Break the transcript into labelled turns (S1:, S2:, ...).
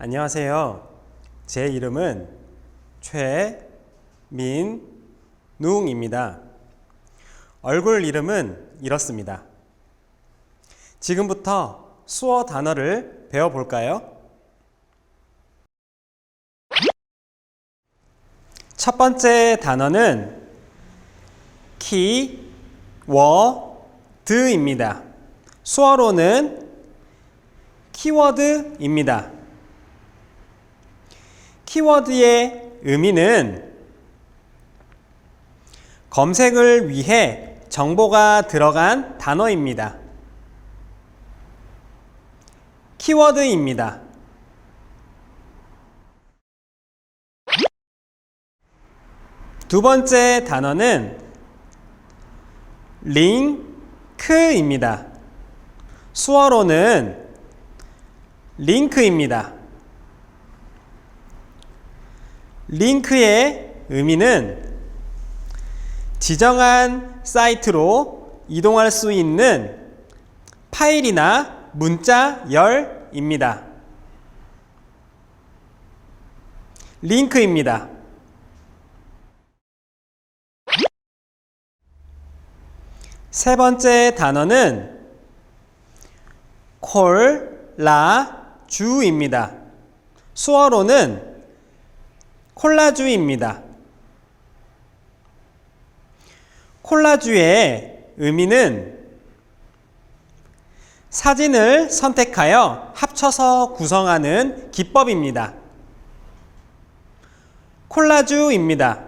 S1: 안녕하세요. 제 이름은 최민웅입니다. 얼굴 이름은 이렇습니다. 지금부터 수어 단어를 배워볼까요? 첫 번째 단어는 키, 워, 드입니다. 수어로는 키워드입니다. 키워드의 의미는 검색을 위해 정보가 들어간 단어입니다. 키워드입니다. 두 번째 단어는 링크입니다. 수어로는 링크입니다. 링크의 의미는 지정한 사이트로 이동할 수 있는 파일이나 문자 열입니다. 링크입니다. 세 번째 단어는 콜라주입니다. 수어로는 콜라주입니다. 콜라주의 의미는 사진을 선택하여 합쳐서 구성하는 기법입니다. 콜라주입니다.